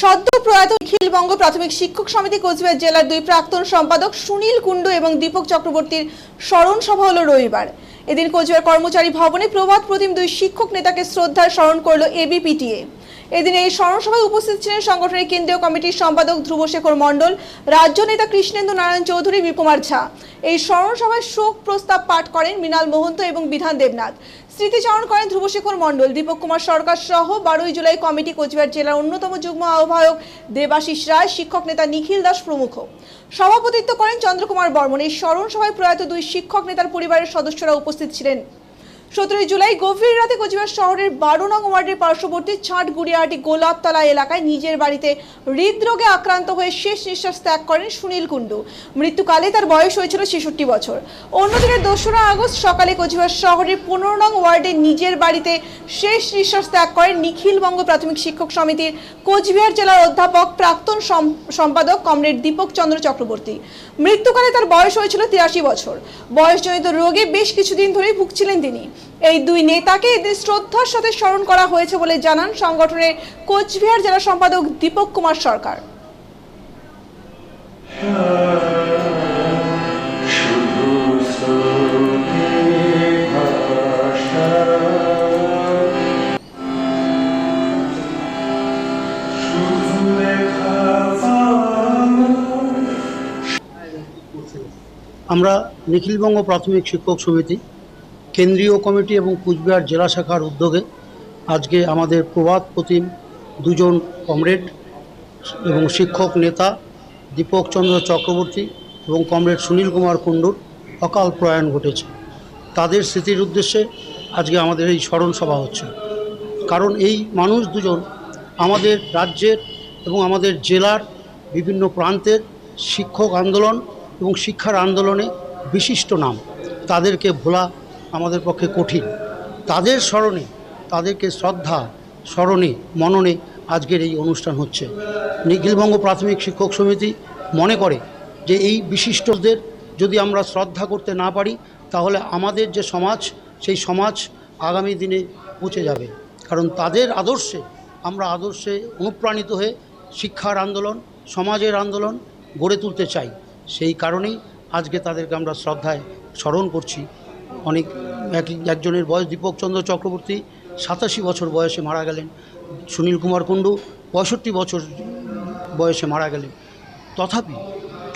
সদ্য প্রয়াত নিখিলবঙ্গ প্রাথমিক শিক্ষক সমিতি কোচবিহার জেলার দুই প্রাক্তন সম্পাদক সুনীল কুণ্ডু এবং দীপক চক্রবর্তীর স্মরণ সভা হলো রবিবার। এদিন কোচবিহার কর্মচারী ভবনে প্রভাত প্রতিম দুই শিক্ষক নেতাকে শ্রদ্ধার স্মরণ করল এবিপিটিএ। এদিন এই স্মরণ সভায় উপস্থিত ছিলেন সংগঠনের কেন্দ্রীয় কমিটির সম্পাদক ধ্রুবশেখর মণ্ডল, রাজ্য নেতা কৃষ্ণেন্দু নারায়ণ চৌধুরী বিকুমার ঝা। এই স্মরণ সভায় শোক প্রস্তাব পাঠ করেন মৃণাল মোহন্ত এবং বিধান দেবনাথ। স্মৃতিচারণ করেন ধ্রুবশেখর মণ্ডল, দীপক কুমার সরকার সহ বারোই জুলাই কমিটি কোচবিহার জেলার অন্যতম যুগ্ম আহ্বায়ক দেবাশিস রায়, শিক্ষক নেতা নিখিল দাস প্রমুখ। সভাপতিত্ব করেন চন্দ্রকুমার বর্মন। এই স্মরণ সভায় প্রয়াত দুই শিক্ষক নেতার পরিবারের সদস্যরা উপস্থিত ছিলেন। সতেরোই জুলাই গভীর রাতে কোচবিহার শহরের বারো নং ওয়ার্ডের পার্শ্ববর্তী ছাট গুড়িয়াহাটি গোলাপতলা এলাকায় নিজের বাড়িতে হৃদরোগে আক্রান্ত হয়ে শেষ নিঃশ্বাস ত্যাগ করেন সুনীল কুণ্ডু। মৃত্যুকালে তার বয়স হয়েছিল ছেষট্টি বছর। অন্যদিকে দোসরা আগস্ট সকালে কোচবিহার শহরের পনেরো নং ওয়ার্ডে নিজের বাড়িতে শেষ নিঃশ্বাস ত্যাগ করেন নিখিলবঙ্গ প্রাথমিক শিক্ষক সমিতির কোচবিহার জেলার অধ্যাপক প্রাক্তন সম্পাদক কমরেড দীপক চন্দ্র চক্রবর্তী। মৃত্যুকালে তার বয়স হয়েছিল তিরাশি বছর। বয়সজনিত রোগে বেশ কিছুদিন ধরেই ভুগছিলেন তিনি। এই দুই নেতাকে এদের শ্রদ্ধার সাথে স্মরণ করা হয়েছে বলে জানান সংগঠনের কোচবিহার জেলা সম্পাদক দীপক কুমার সরকার। আমরা নিখিলবঙ্গ প্রাথমিক শিক্ষক সমিতি কেন্দ্রীয় কমিটি এবং কুচবিহার জেলা শাখার উদ্যোগে আজকে আমাদের প্রভাত প্রতিম দুজন কমরেড এবং শিক্ষক নেতা দীপক চন্দ্র চক্রবর্তী এবং কমরেড সুনীল কুমার কুণ্ডুর অকাল প্রয়াণ ঘটেছে। তাদের স্মৃতির উদ্দেশ্যে আজকে আমাদের এই স্মরণ সভা হচ্ছে। কারণ এই মানুষ দুজন আমাদের রাজ্যের এবং আমাদের জেলার বিভিন্ন প্রান্তের শিক্ষক আন্দোলন এবং শিক্ষার আন্দোলনে বিশিষ্ট নাম। তাদেরকে ভোলা আমাদের পক্ষে কঠিন। তাদের স্মরণে, তাদেরকে শ্রদ্ধা, স্মরণে, মননে আজকের এই অনুষ্ঠান হচ্ছে। নিখিলবঙ্গ প্রাথমিক শিক্ষক সমিতি মনে করে যে এই বিশিষ্টদের যদি আমরা শ্রদ্ধা করতে না পারি, তাহলে আমাদের যে সমাজ, সেই সমাজ আগামী দিনে পচে যাবে। কারণ তাদের আদর্শে আমরা আদর্শে অনুপ্রাণিত হয়ে শিক্ষার আন্দোলন, সমাজের আন্দোলন গড়ে তুলতে চাই। সেই কারণেই আজকে তাদেরকে আমরা শ্রদ্ধায় স্মরণ করছি। অনেক এক একজনের বয়স দীপকচন্দ্র চক্রবর্তী, সাতাশি বছর বয়সে মারা গেলেন। সুনীল কুমার কুণ্ডু, পঁয়ষট্টি বছর বয়সে মারা গেলেন। তথাপি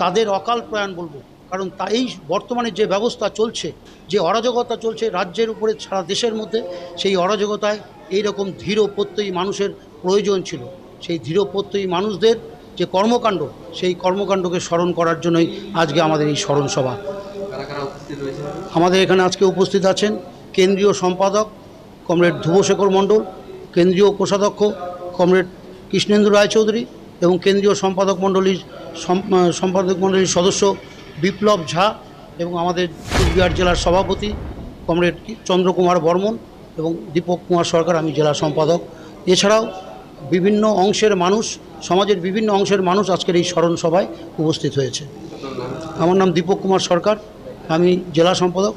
তাদের অকাল প্রয়াণ বলব, কারণ তা এই বর্তমানে যে ব্যবস্থা চলছে, যে অরাজকতা চলছে রাজ্যের উপরে, সারা দেশের মধ্যে, সেই অরাজকতায় এই রকম ধীর প্রত্যয়ী মানুষের প্রয়োজন ছিল। সেই ধীর প্রত্যয়ী মানুষদের যে কর্মকাণ্ড, সেই কর্মকাণ্ডকে স্মরণ করার জন্যই আজকে আমাদের এই স্মরণ আমাদের এখানে আজকে উপস্থিত আছেন কেন্দ্রীয় সম্পাদক কমরেড ধ্রুবশেখর মণ্ডল, কেন্দ্রীয় কোষাধ্যক্ষ কমরেড কৃষ্ণেন্দু রায়চৌধুরী এবং কেন্দ্রীয় সম্পাদক মণ্ডলীর সম্পাদক মণ্ডলীর সদস্য বিপ্লব ঝা এবং আমাদের কুচবিহার জেলার সভাপতি কমরেড চন্দ্রকুমার বর্মন এবং দীপক কুমার সরকার, আমি জেলা সম্পাদক। এছাড়াও বিভিন্ন অংশের মানুষ, সমাজের বিভিন্ন অংশের মানুষ আজকের এই স্মরণ সভায় উপস্থিত হয়েছে। আমার নাম দীপক কুমার সরকার। আমি জেলা সম্পাদক